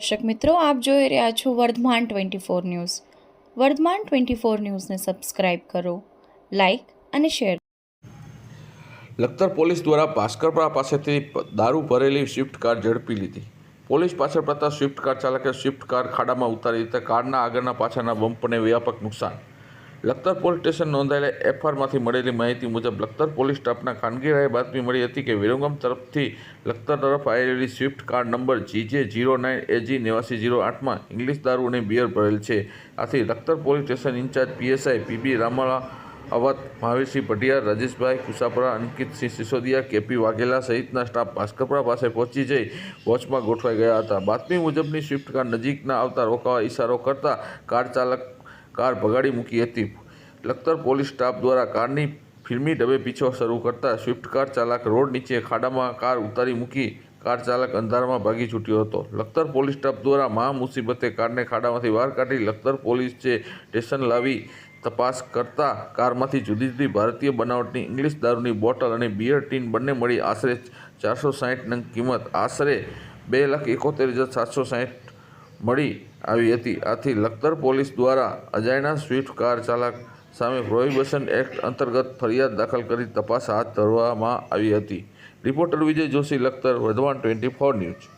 દર્શક મિત્રો, આપ જોઈ રહ્યા છો Vardhman twenty four news. Vardhman twenty four ન્યૂઝને સબસ્ક્રાઇબ કરો, લાઇક અને શેર. લખતર પોલીસ દ્વારા ભાસ્કરપરા પાસેથી દારૂ ભરેલી સ્વિફ્ટ કાર ઝડપી લીધી. પોલીસ પાછળ પડતા સ્વિફ્ટ કાર ચાલકે સ્વિફ્ટ કાર ખાડામાં ઉતારી દીધા. કારના આગળના પાછળના બમ્પને વ્યાપક નુકસાન લખતર પોલીસ સ્ટેશન નોંધાયેલા એફઆરમાંથી મળેલી માહિતી મુજબ લખતર પોલીસ સ્ટાફના ખાનગી રાહે બાતમી મળી હતી કે વિરંગમ તરફથી લખતર તરફ આવેલી swift car number GJ zero nine AG નેવાસી zero આઠમાં ઇંગ્લિશ દારૂ અને બિયર ભરેલ છે. આથી Lakhtar police station incharge PSI P B Ramala અવત Mahavirsinh Patiyar Rajeshbhai Kusapara, Ankitsinh Sisodiya, KP Vaghela સહિતના સ્ટાફ ભાસ્કરપરા પાસે પહોંચી જઈ વોચમાં ગોઠવાઈ ગયા હતા. બાતમી મુજબની સ્વિફ્ટ કાર નજીકના આવતા રોકાવા ઇશારો કરતા કાર ચાલક કાર ભગાડી મૂકી હતી. લખતર પોલીસ સ્ટાફ દ્વારા કારની ફિલ્મી ડબે પીછો શરૂ કરતા સ્વિફ્ટ કાર ચાલક રોડ નીચે ખાડામાં કાર ઉતારી મૂકી કાર ચાલક અંધારામાં ભાગી છૂટ્યો હતો. લખતર પોલીસ સ્ટાફ દ્વારા મહા મુસીબતે કારને ખાડામાંથી બહાર કાઢી લખતર પોલીસે સ્ટેશન લાવી તપાસ કરતા કારમાંથી જુદી જુદી ભારતીય બનાવટની ઇંગ્લિશ દારૂની બોટલ અને બિયર ટીન બંને મળી આશરે ચારસો સાહીઠ નંગ કિંમત. આશરે બે લાખ એકોતેર હજાર સાતસો સાહીઠ મળી આવી હતી. આથી લખતર પોલીસ દ્વારા અજાણ્યા સ્વિફ્ટ કાર ચાલક સામે પ્રોહિબિશન એક્ટ અંતર્ગત ફરિયાદ દાખલ કરી તપાસ હાથ ધરવામાં આવી હતી. Reporter Vijay Joshi, Lakhtar Vardhman twenty four news.